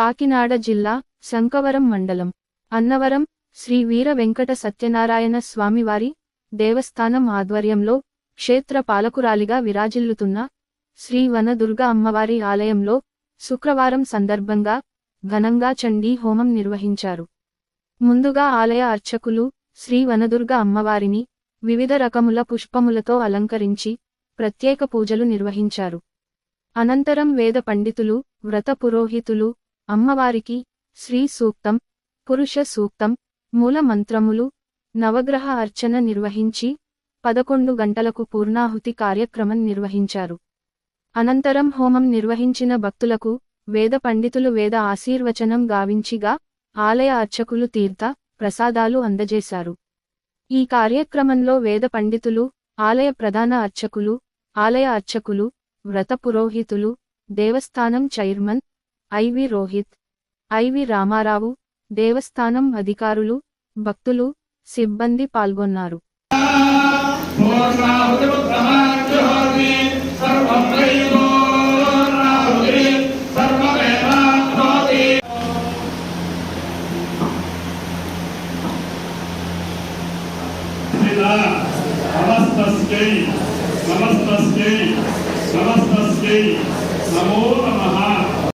కాకినాడ జిల్లా శంకవరం మండలం. అన్నవరం శ్రీ వీర వెంకట సత్యనారాయణ స్వామివారి దేవస్థానం ఆధ్వర్యంలో క్షేత్ర పాలకురాలిగా విరాజిల్లుతున్న శ్రీ వనదుర్గ అమ్మవారి ఆలయంలో శుక్రవారం సందర్భంగా ఘనంగా చండీ హోమం నిర్వహించారు. ముందుగా ఆలయ అర్చకులు శ్రీ వనదుర్గ అమ్మవారిని వివిధ రకముల పుష్పములతో అలంకరించి ప్రత్యేక పూజలు నిర్వహించారు. అనంతరం వేద పండితులు వ్రత పురోహితులు అమ్మవారికి శ్రీ సూక్తం పురుష సూక్తం మూల మంత్రములు నవగ్రహ అర్చన నిర్వహించి పదకొండు గంటలకు పూర్ణాహుతి కార్యక్రమం నిర్వహించారు. అనంతరం హోమం నిర్వహించిన భక్తులకు వేద పండితులు వేద ఆశీర్వచనం గావించిగా ఆలయ అర్చకులు తీర్థ ప్రసాదాలు అందజేశారు. ఈ కార్యక్రమంలో వేద పండితులు ఆలయ ప్రధాన అర్చకులు ఆలయ అర్చకులు వ్రత పురోహితులు దేవస్థానం chairman I V Rohit I V Ramarao దేవస్థానం అధికారులు భక్తులు సిబ్బంది పాల్గొన్నారు. పూర్ణాహుతిముత్తమాజ్యోతి సర్వం త్రైలోర్ణాహుతి నమో నమః.